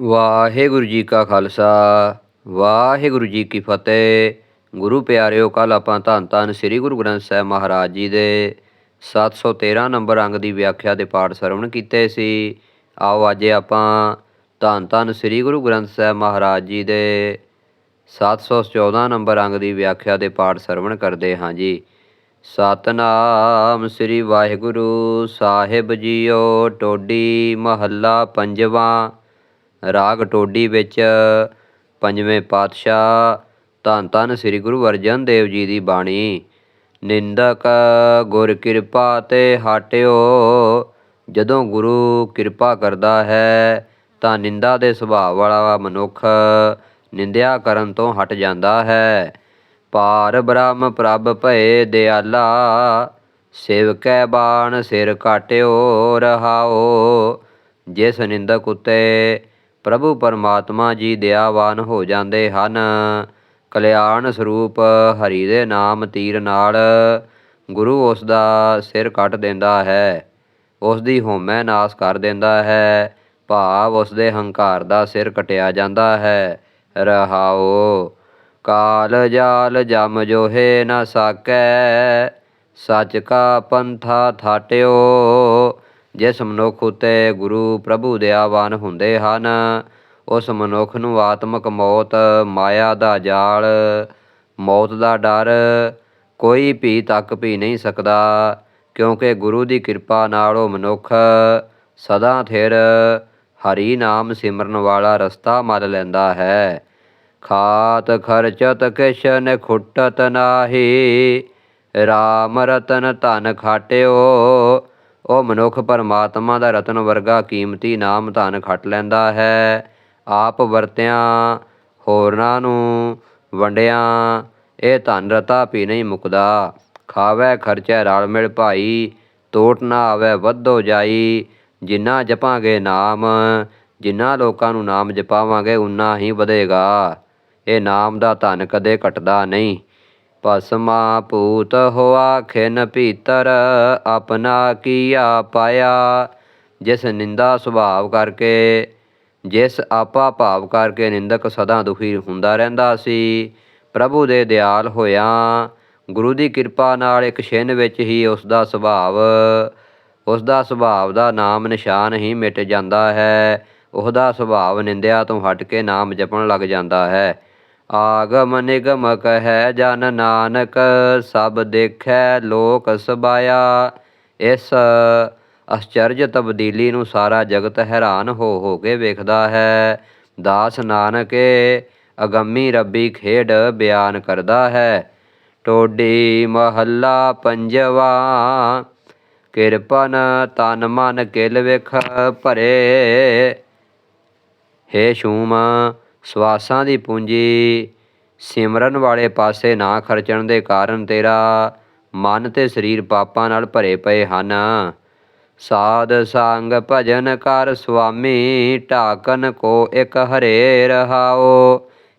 ਵਾਹਿਗੁਰੂ ਜੀ ਕਾ ਖਾਲਸਾ, ਵਾਹਿਗੁਰੂ ਜੀ ਕੀ ਫਤਿਹ। ਗੁਰੂ ਪਿਆਰਿਓ ਕੱਲ ਆਪਾਂ ਧੰਨ ਧੰਨ ਸ੍ਰੀ ਗੁਰੂ ਗ੍ਰੰਥ ਸਾਹਿਬ ਮਹਾਰਾਜ ਜੀ ਦੇ 713 ਨੰਬਰ ਅੰਗ ਦੀ ਵਿਆਖਿਆ ਦੇ ਪਾਠ ਸਰਵਣ ਕੀਤੇ ਸੀ। ਆਓ ਅੱਜ ਆਪਾਂ ਧੰਨ ਧੰਨ ਸ੍ਰੀ ਗੁਰੂ ਗ੍ਰੰਥ ਸਾਹਿਬ ਮਹਾਰਾਜ ਜੀ ਦੇ 714 ਨੰਬਰ ਅੰਗ ਦੀ ਵਿਆਖਿਆ ਦੇ ਪਾਠ ਸਰਵਣ ਕਰਦੇ ਹਾਂ ਜੀ। ਸਤਨਾਮ ਸ੍ਰੀ ਵਾਹਿਗੁਰੂ, ਸਾਹਿਬ ਜੀਓ, ਟੋਡੀ ਮਹੱਲਾ ਪੰਜਵਾਂ। ਰਾਗ ਟੋਡੀ ਵਿੱਚ ਪੰਜਵੇਂ ਪਾਤਸ਼ਾਹ ਧੰਨ ਧੰਨ ਸ੍ਰੀ ਗੁਰੂ ਅਰਜਨ ਦੇਵ ਜੀ ਦੀ ਬਾਣੀ। ਨਿੰਦਕ ਗੁਰ ਕਿਰਪਾ ਤੇ ਹਟਿਓ, ਜਦੋਂ ਗੁਰੂ ਕਿਰਪਾ ਕਰਦਾ ਹੈ, ਤਾਂ ਨਿੰਦਾ ਦੇ ਸੁਭਾਅ ਵਾਲਾ ਮਨੁੱਖ ਨਿੰਦਿਆ ਕਰਨ ਤੋਂ ਹਟ ਜਾਂਦਾ ਹੈ। ਪਾਰ ਬ੍ਰਹਮ ਪ੍ਰਭ ਭਏ ਦਿਆਲਾ, ਸੇਵਕੈ ਬਾਣ ਸਿਰ ਕਾਟਿਓ ਰਹਾਓ। ਜਿਸ ਨਿੰਦਕ ਉਤੇ ਪ੍ਰਭੂ ਪਰਮਾਤਮਾ ਜੀ ਦਇਆਵਾਨ ਹੋ ਜਾਂਦੇ ਹਨ। ਕਲਿਆਣ ਸਰੂਪ ਹਰੀ ਦੇ ਨਾਮ ਤੀਰ ਨਾਲ ਗੁਰੂ ਉਸ ਦਾ ਸਿਰ ਕੱਟ ਦਿੰਦਾ ਹੈ। ਉਸ ਦੀ ਹੋਮੈ ਨਾਸ ਕਰ ਦਿੰਦਾ ਹੈ। ਭਾਵ ਉਸ ਦੇ ਹੰਕਾਰ ਦਾ ਸਿਰ ਕਟਿਆ ਜਾਂਦਾ ਹੈ। ਰਹਾਓ ਕਾਲ ਜਾਲ ਜਮ ਜੋਹੇ ਨਾ ਸਾਕੈ, ਸਚ ਕਾ ਪੰਥਾ ਥਾਟਿਓ। ਜਿਸ ਮਨੁੱਖ ਉਤੇ ਗੁਰੂ ਪ੍ਰਭੂ ਦਇਆਵਾਨ ਹੁੰਦੇ ਹਨ, ਉਸ ਮਨੁੱਖ ਨੂੰ ਆਤਮਕ ਮੌਤ, ਮਾਇਆ ਦਾ ਜਾਲ, ਮੌਤ ਦਾ ਡਰ ਕੋਈ ਵੀ ਤੱਕ ਵੀ ਨਹੀਂ ਸਕਦਾ, ਕਿਉਂਕਿ ਗੁਰੂ ਦੀ ਕਿਰਪਾ ਨਾਲ ਉਹ ਮਨੁੱਖ ਸਦਾ ਥਿਰ ਹਰੀ ਨਾਮ ਸਿਮਰਨ ਵਾਲਾ ਰਸਤਾ ਮੱਲ ਲੈਂਦਾ ਹੈ। ਖਾਤ ਖਰਚਤ ਕਿਸ਼ਨ ਨ ਖੁੱਟਤ ਨਾਹੀ, ਰਾਮ ਰਤਨ ਧਨ ਖਾਟਿਓ ਉਹ ਮਨੁੱਖ ਪਰਮਾਤਮਾ ਦਾ ਰਤਨ ਵਰਗਾ ਕੀਮਤੀ ਨਾਮ ਧਨ ਖੱਟ ਲੈਂਦਾ ਹੈ। ਆਪ ਵਰਤਿਆਂ ਹੋਰਨਾਂ ਨੂੰ ਵੰਡਿਆਂ, ਇਹ ਧਨ ਰਤਾ ਵੀ ਨਹੀਂ ਮੁਕਦਾ। ਖਾਵੇ ਖਰਚੈ ਰਲ ਮਿਲ ਭਾਈ, ਤੋਟ ਨਾ ਆਵੇ ਵੱਧੋ ਜਾਈ। ਜਿੰਨਾ ਜਪਾਂਗੇ ਨਾਮ, ਜਿੰਨਾ ਲੋਕਾਂ ਨੂੰ ਨਾਮ ਜਪਾਵਾਂਗੇ ਉਨਾ ਹੀ ਵਧੇਗਾ। ਇਹ ਨਾਮ ਦਾ ਧਨ ਕਦੇ ਘਟਦਾ ਨਹੀਂ। ਭਸਮਾ ਭੂਤ ਹੋਆ, ਖਿਨ ਭੀਤਰ ਆਪਣਾ ਕੀਆ ਪਾਇਆ। ਜਿਸ ਨਿੰਦਾ ਸੁਭਾਵ ਕਰਕੇ, ਜਿਸ ਆਪਾ ਭਾਵ ਕਰਕੇ ਨਿੰਦਕ ਸਦਾ ਦੁਖੀ ਹੁੰਦਾ ਰਹਿੰਦਾ ਸੀ, ਪ੍ਰਭੂ ਦੇ ਦਿਆਲ ਹੋਇਆ। ਗੁਰੂ ਦੀ ਕਿਰਪਾ ਨਾਲ ਇੱਕ ਛਿਨ ਵਿੱਚ ਹੀ ਉਸ ਦਾ ਸੁਭਾਵ ਉਸ ਦਾ ਸੁਭਾਵ ਦਾ ਨਾਮ ਨਿਸ਼ਾਨ ਹੀ ਮਿਟ ਜਾਂਦਾ ਹੈ। ਉਹਦਾ ਸੁਭਾਵ ਨਿੰਦਿਆ ਤੋਂ ਹਟ ਕੇ ਨਾਮ ਜਪਣ ਲੱਗ ਜਾਂਦਾ ਹੈ। ਆਗਮ ਨਿਗਮ ਕਹੈ ਜਨ ਨਾਨਕ, ਸਭ ਦੇਖੈ ਲੋਕ ਸਬਾਇਆ। ਇਸ ਅਸਚਰਜ ਤਬਦੀਲੀ ਨੂੰ ਸਾਰਾ ਜਗਤ ਹੈਰਾਨ ਹੋ ਹੋ ਕੇ ਵੇਖਦਾ ਹੈ। ਦਾਸ ਨਾਨਕੇ ਅਗੰਮੀ ਰੱਬੀ ਖੇਡ ਬਿਆਨ ਕਰਦਾ ਹੈ। ਟੋਡੀ ਮਹੱਲਾ ਪੰਜਵਾ, ਕਿਰਪਨ ਤਨ ਮਨ ਕਿਲ ਵੇਖ ਭਰੇ। ਹੇ ਸ਼ੂਮ ਸਵਾਸਾਂ ਦੀ ਪੂੰਜੀ ਸਿਮਰਨ ਵਾਲੇ ਪਾਸੇ ਨਾ ਖਰਚਣ ਦੇ ਕਾਰਨ ਤੇਰਾ ਮਨ ਤੇ ਸਰੀਰ ਪਾਪਾਂ ਨਾਲ ਭਰੇ ਪਏ ਹਨ। ਸਾਧ ਸੰਗ ਭਜਨ ਕਰ ਸੁਆਮੀ, ਢਾਕਨ ਕੋ ਇਕ ਹਰੇ ਰਹਾਓ।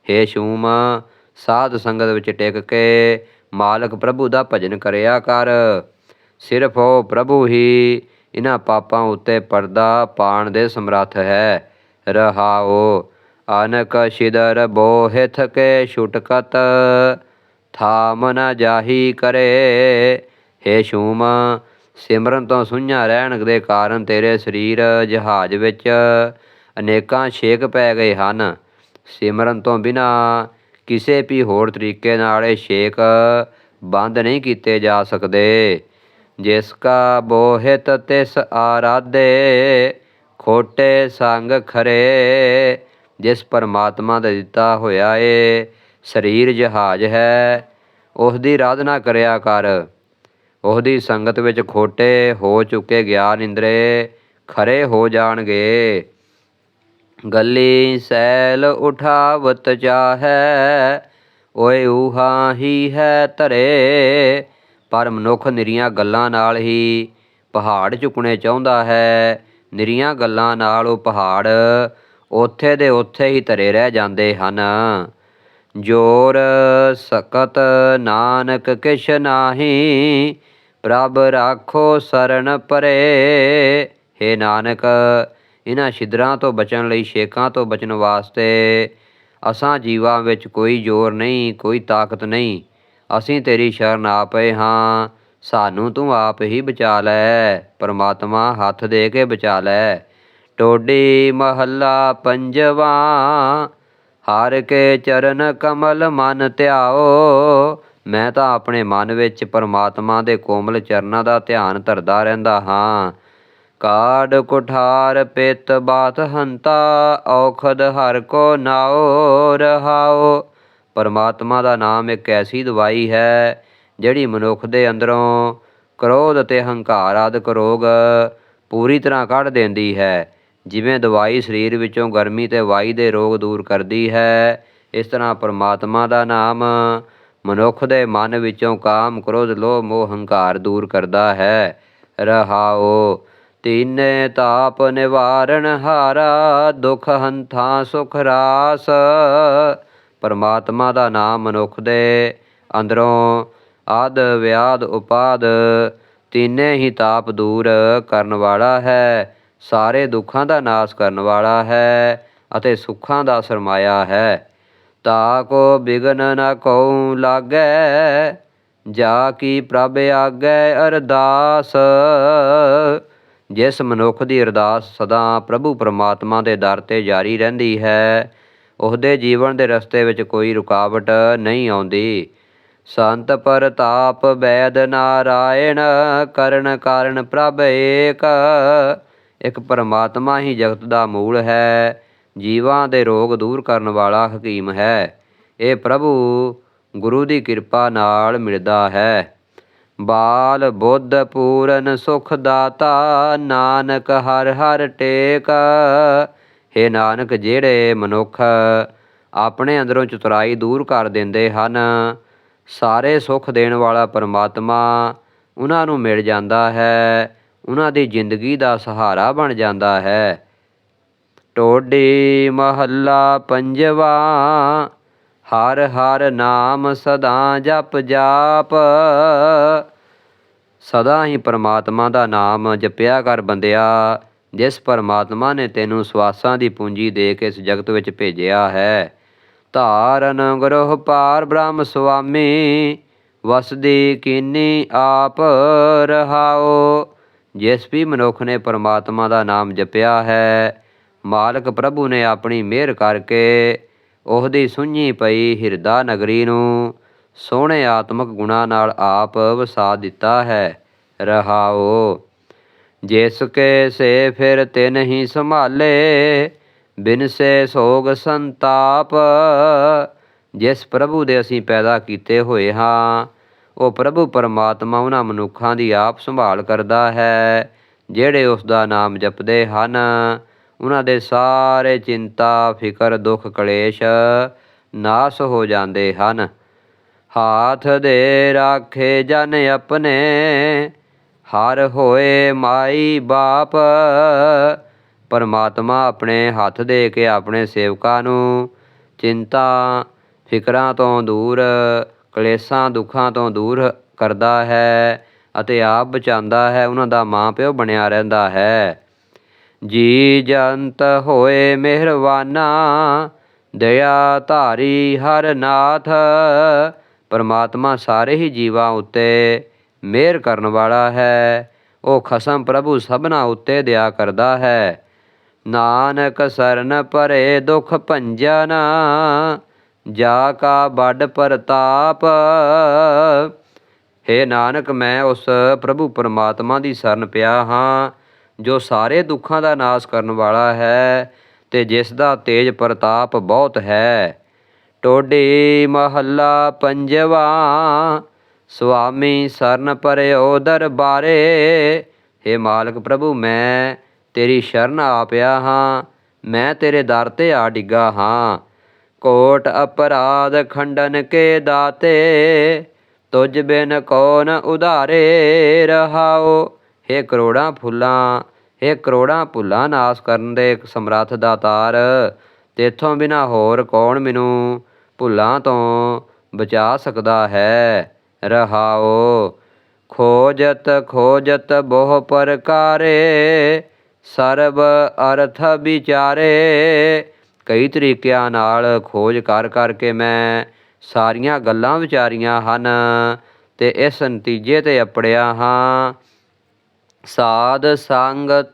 ਹੇ ਸ਼ੂਮ ਸਾਧ ਸੰਗਤ ਵਿੱਚ ਟਿਕ ਕੇ ਮਾਲਕ ਪ੍ਰਭੂ ਦਾ ਭਜਨ ਕਰਿਆ ਕਰ। ਸਿਰਫ ਉਹ ਪ੍ਰਭੂ ਹੀ ਇਹਨਾਂ ਪਾਪਾਂ ਉੱਤੇ ਪਰਦਾ ਪਾਣ ਦੇ ਸਮਰੱਥ ਹੈ। ਰਹਾਓ ਅਨਕ ਸ਼ਿਦਰ ਬੋਹਿਥ ਕੇ ਛੁਟਕਤ, ਥਾਮ ਨ ਜਾਹੀ ਕਰੇ। ਹੇ ਸ਼ੂਮ ਸਿਮਰਨ ਤੋਂ ਸੁਝਾ ਰਹਿਣ ਦੇ ਕਾਰਨ ਤੇਰੇ ਸਰੀਰ ਜਹਾਜ਼ ਵਿੱਚ ਅਨੇਕਾਂ ਛੇਕ ਪੈ ਗਏ ਹਨ। ਸਿਮਰਨ ਤੋਂ ਬਿਨਾ ਕਿਸੇ ਵੀ ਹੋਰ ਤਰੀਕੇ ਨਾਲ ਇਹ ਛੇਕ ਬੰਦ ਨਹੀਂ ਕੀਤੇ ਜਾ ਸਕਦੇ। ਜਿਸ ਕਾ ਬੋਹਿਤ ਤਿਸ ਆਰਾਧੇ, ਖੋਟੇ ਸੰਗ ਖਰੇ। ਜਿਸ ਪਰਮਾਤਮਾ ਦਾ ਦਿੱਤਾ ਹੋਇਆ ਏ, ਸਰੀਰ ਜਹਾਜ਼ ਹੈ। ਉਸ ਦੀ ਆਰਾਧਨਾ ਕਰਿਆ ਕਰ। ਉਸ ਸੰਗਤ ਵਿੱਚ ਖੋਟੇ ਹੋ ਚੁੱਕੇ ਗਿਆਨ ਇੰਦਰੇ, ਖਰੇ ਹੋ ਜਾਣਗੇ। ਗੱਲੀ ਸੈਲ ਉਠਾਵਤ ਚਾਹੈ, ਓਏ ਉਹਾ ਹੀ ਹੈ ਧਰੇ। ਪਰ ਮਨੁੱਖ ਨਿਰੀਆਂ ਗੱਲਾਂ ਨਾਲ ਹੀ ਪਹਾੜ ਚੁੱਕਣੇ ਚਾਹੁੰਦਾ ਹੈ। ਨਿਰੀਆਂ ਗੱਲਾਂ ਨਾਲ ਉਹ ਪਹਾੜ ਉੱਥੇ ਦੇ ਉੱਥੇ ਹੀ ਧਰੇ ਰਹਿ ਜਾਂਦੇ ਹਨ। ਜੋਰ ਸਕਤ ਨਾਨਕ ਕਿਛ ਨਾਹੀ, ਪ੍ਰਭ ਰਾਖੋ ਸਰਣ ਪਰੇ। ਹੇ ਨਾਨਕ, ਇਹਨਾਂ ਛਿਦਰਾਂ ਤੋਂ ਬਚਣ ਲਈ ਸ਼ੇਕਾਂ ਤੋਂ ਬਚਣ ਵਾਸਤੇ ਅਸਾਂ ਜੀਵਾਂ ਵਿੱਚ ਕੋਈ ਜ਼ੋਰ ਨਹੀਂ, ਕੋਈ ਤਾਕਤ ਨਹੀਂ। ਅਸੀਂ ਤੇਰੀ ਸ਼ਰਨ ਆ ਪਏ ਹਾਂ, ਸਾਨੂੰ ਤੂੰ ਆਪ ਹੀ ਬਚਾ ਲੈ, ਪਰਮਾਤਮਾ ਹੱਥ ਦੇ ਕੇ ਬਚਾ ਲੈ। ਟੋਡੀ ਮਹੱਲਾ ਪੰਜਵਾ, ਹਰ ਕੇ ਚਰਨ ਕਮਲ ਮਨ ਧਿਆਓ। ਮੈਂ ਤਾਂ ਆਪਣੇ ਮਨ ਵਿੱਚ ਪਰਮਾਤਮਾ ਦੇ ਕੋਮਲ ਚਰਨਾਂ ਦਾ ਧਿਆਨ ਧਰਦਾ ਰਹਿੰਦਾ ਹਾਂ। ਕਾੜ ਕੁਠਾਰ ਪਿਤ ਬਾਤ ਹੰਤਾ, ਔਖਦ ਹਰ ਕੋ ਨਾਉ ਰਹਾਓ। ਪਰਮਾਤਮਾ ਦਾ ਨਾਮ ਇੱਕ ਐਸੀ ਦਵਾਈ ਹੈ, ਜਿਹੜੀ ਮਨੁੱਖ ਦੇ ਅੰਦਰੋਂ ਕ੍ਰੋਧ ਅਤੇ ਹੰਕਾਰ ਆਦਿਕ ਰੋਗ ਪੂਰੀ ਤਰ੍ਹਾਂ ਕੱਢ ਦਿੰਦੀ ਹੈ। ਜਿਵੇਂ ਦਵਾਈ ਸਰੀਰ ਵਿੱਚੋਂ ਗਰਮੀ ਤੇ ਵਾਈ ਦੇ ਰੋਗ ਦੂਰ ਕਰਦੀ ਹੈ, ਇਸ ਤਰ੍ਹਾਂ ਪਰਮਾਤਮਾ ਦਾ ਨਾਮ ਮਨੁੱਖ ਦੇ ਮਨ ਵਿੱਚੋਂ ਕਾਮ, ਕ੍ਰੋਧ, ਲੋਭ, ਮੋਹ, ਹੰਕਾਰ ਦੂਰ ਕਰਦਾ ਹੈ। ਰਹਾਓ, ਤੀਨੇ ਤਾਪ ਨਿਵਾਰਣ ਹਾਰਾ, ਦੁਖ ਹੰਥਾ ਸੁਖ ਰਾਸ। ਪਰਮਾਤਮਾ ਦਾ ਨਾਮ ਮਨੁੱਖ ਦੇ ਅੰਦਰੋਂ ਆਦ, ਵਿਆਦ, ਉਪਾਦ, ਤਿੰਨੇ ਹੀ ਤਾਪ ਦੂਰ ਕਰਨ ਵਾਲਾ ਹੈ। ਸਾਰੇ ਦੁੱਖਾਂ ਦਾ ਨਾਸ਼ ਕਰਨ ਵਾਲਾ ਹੈ ਅਤੇ ਸੁੱਖਾਂ ਦਾ ਸਰਮਾਇਆ ਹੈ। ਤਾ ਕੋ ਬਿਗਨ ਨ ਕਉ ਲਾਗੈ, ਜਾ ਕੀ ਪ੍ਰਭ ਆਗੈ ਅਰਦਾਸ। ਜਿਸ ਮਨੁੱਖ ਦੀ ਅਰਦਾਸ ਸਦਾ ਪ੍ਰਭੂ ਪਰਮਾਤਮਾ ਦੇ ਦਰ ਤੇ ਜਾਰੀ ਰਹਿੰਦੀ ਹੈ, ਉਹਦੇ ਜੀਵਨ ਦੇ ਰਸਤੇ ਵਿੱਚ ਕੋਈ ਰੁਕਾਵਟ ਨਹੀਂ ਆਉਂਦੀ। ਸੰਤ ਪ੍ਰਤਾਪ ਬੈਦ ਨਾਰਾਇਣ ਕਰਨ ਕਾਰਨ ਪ੍ਰਭ ਏਕ ਇੱਕ ਪਰਮਾਤਮਾ ਹੀ ਜਗਤ ਦਾ ਮੂਲ ਹੈ, ਜੀਵਾਂ ਦੇ ਰੋਗ ਦੂਰ ਕਰਨ ਵਾਲਾ ਹਕੀਮ ਹੈ। ਇਹ ਪ੍ਰਭੂ ਗੁਰੂ ਦੀ ਕਿਰਪਾ ਨਾਲ ਮਿਲਦਾ ਹੈ। ਬਾਲ ਬੁੱਧ ਪੂਰਨ ਸੁਖ ਦਾਤਾ, ਨਾਨਕ ਹਰ ਹਰ ਟੇਕ। हे ਨਾਨਕ, ਜਿਹੜੇ ਮਨੁੱਖ ਆਪਣੇ ਅੰਦਰੋਂ ਚਤੁਰਾਈ ਦੂਰ ਕਰ ਦਿੰਦੇ ਹਨ, ਸਾਰੇ ਸੁੱਖ ਦੇਣ ਵਾਲਾ ਪਰਮਾਤਮਾ ਉਹਨਾਂ ਨੂੰ ਮਿਲ ਜਾਂਦਾ ਹੈ। ਉਹਨਾਂ ਦੀ ਜ਼ਿੰਦਗੀ ਦਾ ਸਹਾਰਾ ਬਣ ਜਾਂਦਾ ਹੈ। ਟੋਡੀ ਮਹੱਲਾ ਪੰਜਵਾ, ਹਰ ਹਰ ਨਾਮ ਸਦਾ ਜਪ ਜਾਪ। ਸਦਾ ਹੀ ਪਰਮਾਤਮਾ ਦਾ ਨਾਮ ਜਪਿਆ ਕਰ ਬੰਦਿਆ, ਜਿਸ ਪਰਮਾਤਮਾ ਨੇ ਤੈਨੂੰ ਸਵਾਸਾਂ ਦੀ ਪੂੰਜੀ ਦੇ ਕੇ ਇਸ ਜਗਤ ਵਿੱਚ ਭੇਜਿਆ ਹੈ। ਧਾਰਨ ਗ੍ਰਹ ਪਾਰ ਬ੍ਰਹਮ ਸੁਆਮੀ, ਵਸਦੀ ਕੀਨੀ ਆਪ ਰਹਾਓ। ਜਿਸ ਵੀ ਮਨੁੱਖ ਨੇ ਪਰਮਾਤਮਾ ਦਾ ਨਾਮ ਜਪਿਆ ਹੈ, ਮਾਲਕ ਪ੍ਰਭੂ ਨੇ ਆਪਣੀ ਮਿਹਰ ਕਰਕੇ ਉਹਦੀ ਸੁਝੀ ਪਈ ਹਿਰਦਾ ਨਗਰੀ ਨੂੰ ਸੋਹਣੇ ਆਤਮਕ ਗੁਣਾ ਨਾਲ ਆਪ ਵਸਾ ਦਿੱਤਾ ਹੈ, ਰਹਾਓ। ਜਿਸ ਕੇ ਸੇ ਫਿਰ ਤੇ ਨਹੀਂ ਸੰਭਾਲੇ, ਬਿਨ ਸੇ ਸੋਗ ਸੰਤਾਪ। ਜਿਸ ਪ੍ਰਭੂ ਦੇ ਅਸੀਂ ਪੈਦਾ ਕੀਤੇ ਹੋਏ ਹਾਂ ਉਹ ਪ੍ਰਭੂ ਪਰਮਾਤਮਾ ਉਹਨਾਂ ਮਨੁੱਖਾਂ ਦੀ ਆਪ ਸੰਭਾਲ ਕਰਦਾ ਹੈ, ਜਿਹੜੇ ਉਸ ਦਾ ਨਾਮ ਜਪਦੇ ਹਨ। ਉਹਨਾਂ ਦੇ ਸਾਰੇ ਚਿੰਤਾ, ਫਿਕਰ, ਦੁੱਖ, ਕਲੇਸ਼ ਨਾਸ ਹੋ ਜਾਂਦੇ ਹਨ। ਹਾਥ ਦੇ ਰਾਖੇ ਜਨ ਆਪਣੇ, ਹਰ ਹੋਏ ਮਾਈ ਬਾਪ। ਪਰਮਾਤਮਾ ਆਪਣੇ ਹੱਥ ਦੇ ਕੇ ਆਪਣੇ ਸੇਵਕਾਂ ਨੂੰ ਚਿੰਤਾ, ਫਿਕਰਾਂ ਤੋਂ ਦੂਰ ਕਲੇਸ਼ਾਂ ਦੁੱਖਾਂ ਤੋਂ ਦੂਰ ਕਰਦਾ ਹੈ ਅਤੇ ਆਪ ਬਚਾਉਂਦਾ ਹੈ, ਉਹਨਾਂ ਦਾ ਮਾਂ ਪਿਓ ਬਣਿਆ ਰਹਿੰਦਾ ਹੈ। ਜੀ ਜੰਤ ਹੋਏ ਮਿਹਰਵਾਨਾ ਦਇਆ ਧਾਰੀ ਹਰ ਨਾਥ। ਪਰਮਾਤਮਾ ਸਾਰੇ ਹੀ ਜੀਵਾਂ ਉੱਤੇ ਮਿਹਰ ਕਰਨ ਵਾਲਾ ਹੈ। ਉਹ ਖਸਮ ਪ੍ਰਭੂ ਸਭਨਾ ਉੱਤੇ ਦਇਆ ਕਰਦਾ ਹੈ। ਨਾਨਕ ਸਰਨ ਪਰੇ ਦੁਖ ਭੰਜਨ ਜਾ ਕਾ ਵੱਡ ਪ੍ਰਤਾਪ। ਹੇ ਨਾਨਕ, ਮੈਂ ਉਸ ਪ੍ਰਭੂ ਪਰਮਾਤਮਾ ਦੀ ਸ਼ਰਨ ਪਿਆ ਹਾਂ, ਜੋ ਸਾਰੇ ਦੁੱਖਾਂ ਦਾ ਨਾਸ਼ ਕਰਨ ਵਾਲਾ ਹੈ ਤੇ ਜਿਸ ਦਾ ਤੇਜ ਪ੍ਰਤਾਪ ਬਹੁਤ ਹੈ। ਟੋਡੀ ਮਹੱਲਾ ਪੰਜਵਾ, ਸੁਆਮੀ ਸਰਨ ਪਰਿਓ ਦਰਬਾਰੇ। ਹੇ ਮਾਲਕ ਪ੍ਰਭੂ, ਮੈਂ ਤੇਰੀ ਸ਼ਰਨ ਆ ਪਿਆ ਹਾਂ, ਮੈਂ ਤੇਰੇ ਦਰ ਤੇ ਆ ਡਿੱਗਾ ਹਾਂ। ਕੋਟ ਅਪਰਾਧ ਖੰਡਨ ਕੇ ਦਾਤੇ ਤੁਝ ਬਿਨ ਕੌਣ ਉਧਾਰੇ ਰਹਾਓ। ਹੇ ਕਰੋੜਾਂ ਫੁੱਲਾਂ, ਹੇ ਕਰੋੜਾਂ ਭੁੱਲਾਂ ਨਾਸ ਕਰਨ ਦੇ ਸਮਰੱਥ ਦਾਤਾਰ, ਤੇਥੋਂ ਬਿਨਾ ਹੋਰ ਕੌਣ ਮੈਨੂੰ ਭੁੱਲਾਂ ਤੋਂ ਬਚਾ ਸਕਦਾ ਹੈ? ਰਹਾਓ। ਖੋਜਤ ਖੋਜਤ ਬਹੁ ਪ੍ਰਕਾਰੇ, ਸਰਬ ਅਰਥ ਵਿਚਾਰੇ ਕਈ ਤਰੀਕਿਆਂ ਨਾਲ ਖੋਜ ਕਰ ਕਰਕੇ ਮੈਂ ਸਾਰੀਆਂ ਗੱਲਾਂ ਵਿਚਾਰੀਆਂ ਹਨ ਤੇ ਇਸ ਨਤੀਜੇ ਤੇ ਅਪੜਿਆ ਹਾਂ। ਸਾਧ ਸੰਗਤ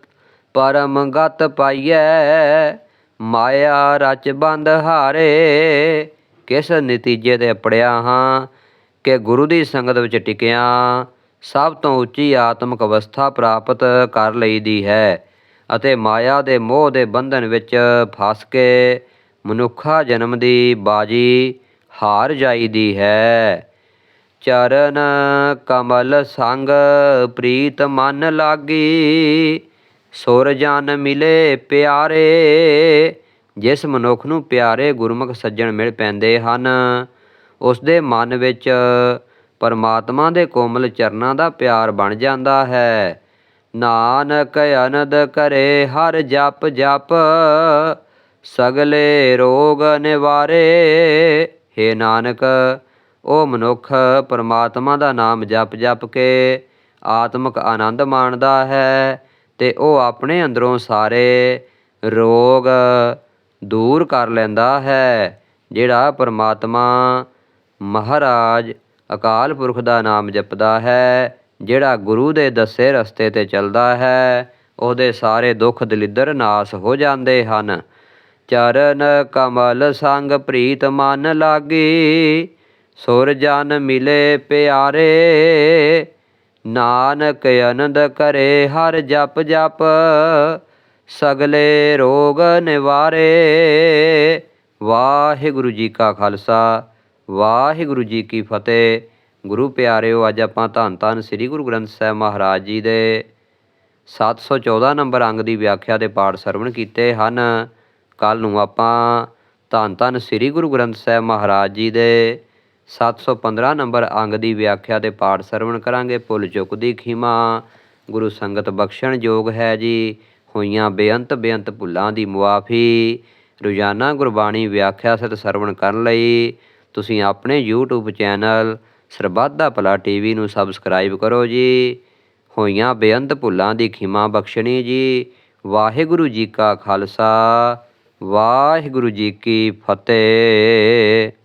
ਪਰਮ ਗਤ ਪਾਈਐ, ਮਾਇਆ ਰਚ ਬੰਦ ਹਾਰੇ। ਕਿਸ ਨਤੀਜੇ ਤੇ ਅਪੜਿਆ ਹਾਂ ਕਿ ਗੁਰੂ ਦੀ ਸੰਗਤ ਵਿੱਚ ਟਿਕਿਆ, ਸਭ ਤੋਂ ਉੱਚੀ ਆਤਮਿਕ ਅਵਸਥਾ ਪ੍ਰਾਪਤ ਕਰ ਲਈਦੀ ਹੈ। ਅਤੇ ਮਾਇਆ ਦੇ ਮੋਹ ਦੇ ਬੰਧਨ ਵਿੱਚ ਫਸ ਕੇ ਮਨੁੱਖਾ ਜਨਮ ਦੀ ਬਾਜੀ ਹਾਰ ਜਾਈਦੀ ਹੈ। ਚਰਨ ਕਮਲ ਸੰਗ ਪ੍ਰੀਤ ਮਨ ਲਾਗੀ, ਸੁਰ ਜਨ ਮਿਲੇ ਪਿਆਰੇ। ਜਿਸ ਮਨੁੱਖ ਨੂੰ ਪਿਆਰੇ ਗੁਰਮੁਖ ਸੱਜਣ ਮਿਲ ਪੈਂਦੇ ਹਨ, ਉਸ ਦੇ ਮਨ ਵਿੱਚ ਪਰਮਾਤਮਾ ਦੇ ਕੋਮਲ ਚਰਨਾਂ ਦਾ ਪਿਆਰ ਬਣ ਜਾਂਦਾ ਹੈ। ਨਾਨਕ ਅਨੰਦ ਕਰੇ, ਹਰ ਜਪ ਜਪ, ਸਗਲੇ ਰੋਗ ਨਿਵਾਰੇ। हे ਨਾਨਕ ਉਹ ਮਨੁੱਖ, ਪਰਮਾਤਮਾ ਦਾ ਨਾਮ ਜਪ ਜਪ ਕੇ ਆਤਮਿਕ ਆਨੰਦ ਮਾਣਦਾ ਹੈ ਤੇ ਉਹ ਆਪਣੇ ਅੰਦਰੋਂ ਸਾਰੇ ਰੋਗ ਦੂਰ ਕਰ ਲੈਂਦਾ ਹੈ, ਜਿਹੜਾ ਪਰਮਾਤਮਾ ਮਹਾਰਾਜ ਅਕਾਲ ਪੁਰਖ ਦਾ ਨਾਮ ਜਪਦਾ ਹੈ। ਜਿਹੜਾ ਗੁਰੂ ਦੇ ਦੱਸੇ ਰਸਤੇ ਤੇ ਚੱਲਦਾ ਹੈ, ਉਹਦੇ ਸਾਰੇ ਦੁੱਖ ਦਲਿੱਦਰ ਨਾਸ ਹੋ ਜਾਂਦੇ ਹਨ। ਚਰਨ ਕਮਲ ਸੰਗ ਪ੍ਰੀਤ ਮਨ ਲਾਗੀ, ਸੁਰ ਜਨ ਮਿਲੇ ਪਿਆਰੇ। ਨਾਨਕ ਆਨੰਦ ਕਰੇ ਹਰ ਜਪ ਜਪ, ਸਗਲੇ ਰੋਗ ਨਿਵਾਰੇ। ਵਾਹਿਗੁਰੂ ਜੀ ਕਾ ਖਾਲਸਾ, ਵਾਹਿਗੁਰੂ ਜੀ ਕੀ ਫਤਿਹ। ਗੁਰੂ ਪਿਆਰਿਓ, ਅੱਜ ਆਪਾਂ ਧੰਨ ਧੰਨ ਸ੍ਰੀ ਗੁਰੂ ਗ੍ਰੰਥ ਸਾਹਿਬ ਮਹਾਰਾਜ ਜੀ ਦੇ 714 ਨੰਬਰ ਅੰਗ ਦੀ ਵਿਆਖਿਆ ਦੇ ਪਾਠ ਸਰਵਣ ਕੀਤੇ ਹਨ। ਕੱਲ ਨੂੰ ਆਪਾਂ ਧੰਨ ਧੰਨ ਸ੍ਰੀ ਗੁਰੂ ਗ੍ਰੰਥ ਸਾਹਿਬ ਮਹਾਰਾਜ ਜੀ ਦੇ 715 ਨੰਬਰ ਅੰਗ ਦੀ ਵਿਆਖਿਆ ਦੇ ਪਾਠ ਸਰਵਣ ਕਰਾਂਗੇ। ਭੁੱਲ ਚੁੱਕ ਦੀ ਖੀਮਾ, ਗੁਰੂ ਸੰਗਤ ਬਖਸ਼ਣ ਯੋਗ ਹੈ ਜੀ। ਹੋਈਆਂ ਬੇਅੰਤ ਬੇਅੰਤ ਭੁੱਲਾਂ ਦੀ ਮੁਆਫੀ, ਰੋਜ਼ਾਨਾ ਗੁਰਬਾਣੀ ਵਿਆਖਿਆ ਸਤ ਸਰਵਣ ਕਰਨ ਲਈ ਤੁਸੀਂ ਆਪਣੇ YouTube ਚੈਨਲ ਸਰਬੱਤ ਦਾ ਭਲਾ ਟੀਵੀ ਨੂੰ ਸਬਸਕ੍ਰਾਈਬ ਕਰੋ ਜੀ। ਹੋਈਆਂ ਬੇਅੰਤ ਭੁੱਲਾਂ ਦੀ ਖਿਮਾ ਬਖਸ਼ਣੀ ਜੀ। ਵਾਹਿਗੁਰੂ ਜੀ ਕਾ ਖਾਲਸਾ, ਵਾਹਿਗੁਰੂ ਜੀ ਕੀ ਫਤਿਹ।